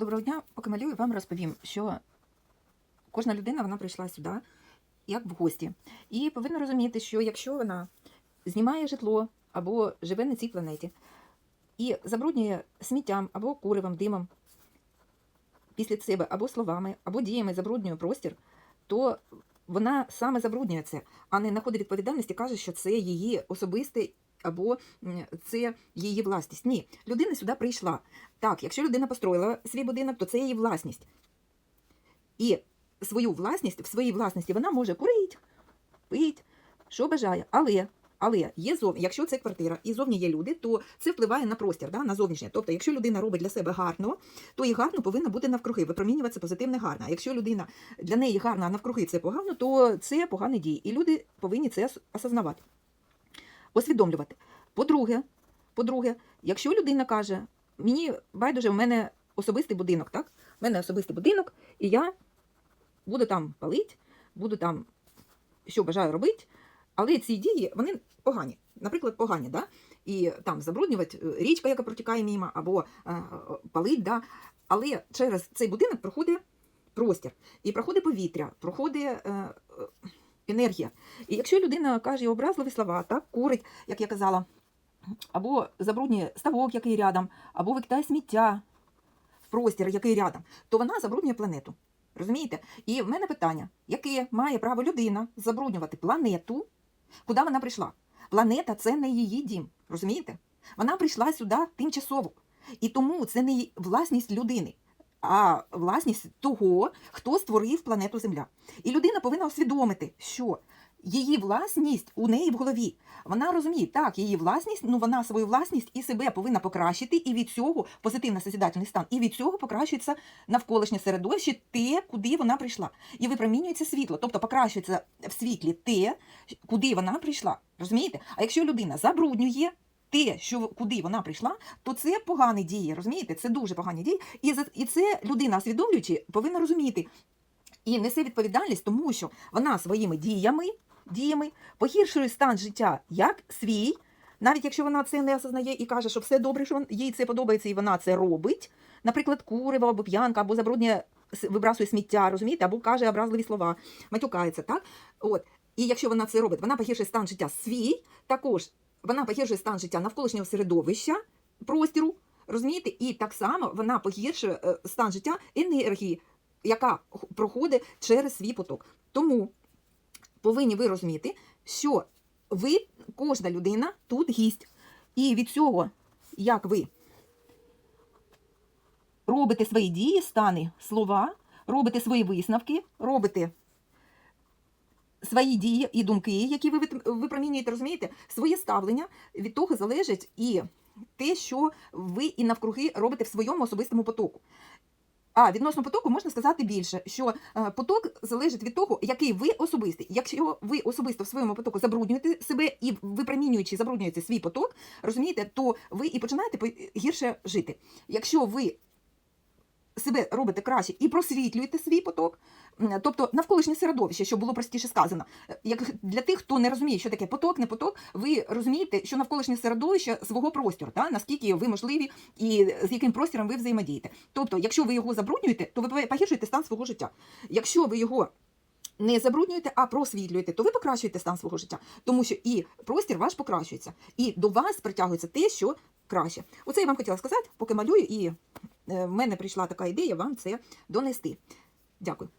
Доброго дня, поки малюю, вам розповім, що кожна людина вона прийшла сюди як в гості. І повинна розуміти, що якщо вона знімає житло або живе на цій планеті і забруднює сміттям або куривом, димом після себе, або словами, або діями забруднює простір, то вона саме забруднює це, а не знаходить відповідальність і каже, що це її особисте або це її власність. Ні, людина сюди прийшла. Так, якщо людина построїла свій будинок, то це її власність. І свою власність, в своїй власності вона може курити, пити, що бажає. Але, але є зов... якщо це квартира і зовні є люди, то це впливає на простір, да, на зовнішнє. Тобто, якщо людина робить для себе гарно, то і гарно повинно бути навкруги, випромінюватися позитивне гарно. А якщо людина для неї гарна, а навкруги це погано, то це погані дії. І люди повинні це осознавати, усвідомлювати. По-друге, по-друге, якщо людина каже, мені байдуже, в мене особистий будинок, так? У мене особистий будинок, і я буду там палити, буду там, що бажаю робити, але ці дії, вони погані. Наприклад, погані, да? і там забруднювати е, річка, яка протікає мимо, або е, палить, да? але через цей будинок проходить простір, і проходить повітря, проходить е, е, енергія. І якщо людина каже образливі слова, так, курить, як я казала, або забруднює ставок, який рядом, або викидає сміття в простір, який рядом, то вона забруднює планету. Розумієте? І в мене питання: яке має право людина забруднювати планету, куди вона прийшла? Планета це не її дім. Розумієте? Вона прийшла сюди тимчасово. І тому це не власність людини, а власність того, хто створив планету Земля. І людина повинна усвідомити, що її власність у неї в голові. Вона розуміє, так, її власність, ну вона свою власність і себе повинна покращити, і від цього позитивно созидательний стан, і від цього покращується навколишнє середовище, те, куди вона прийшла. І випромінюється світло, тобто покращується в світлі те, куди вона прийшла. Розумієте? А якщо людина забруднює те, що куди вона прийшла, то це погані дії. Розумієте? Це дуже погані дії. І і це людина, усвідомлюючи, повинна розуміти і несе відповідальність, тому що вона своїми діями, діями погіршує стан життя як свій. Навіть якщо вона це не осознає і каже, що все добре, що їй це подобається, і вона це робить, наприклад, куриво або п'янка, або забруднює вибрасує сміття, розумієте, або каже образливі слова, матюкається, так? От. І якщо вона це робить, вона погіршує стан життя свій, також вона погіршує стан життя навколишнього середовища, простіру, розумієте? І так само вона погіршує е, стан життя енергії, яка проходить через свій поток. Тому повинні ви розуміти, що ви, кожна людина, тут гість. І від цього, як ви робите свої дії, стани, слова, робите свої висновки, робите свої дії і думки, які ви випромінюєте, розумієте, своє ставлення від того залежить і те, що ви і навкруги робите в своєму особистому потоку. А відносно потоку можна сказати більше, що е, поток залежить від того, який ви особистий. Якщо ви особисто в своєму потоку забруднюєте себе і випромінюючи, забруднюєте свій поток, розумієте, то ви і починаєте по- гірше жити. Якщо ви себе робите краще і просвітлюєте свій поток, тобто навколишнє середовище, що було простіше сказано. Е, Як для тих, хто не розуміє, що таке поток, не поток, ви розумієте, що навколишнє середовище свого простору, та наскільки ви можливі і з яким простором ви взаємодієте. Тобто, якщо ви його забруднюєте, то ви погіршуєте стан свого життя. Якщо ви його не забруднюєте, а просвітлюєте, то ви покращуєте стан свого життя, тому що і простір ваш покращується, і до вас притягується те, що краще. Оце я вам хотіла сказати, поки малюю, і в мене прийшла така ідея вам це донести. Дякую.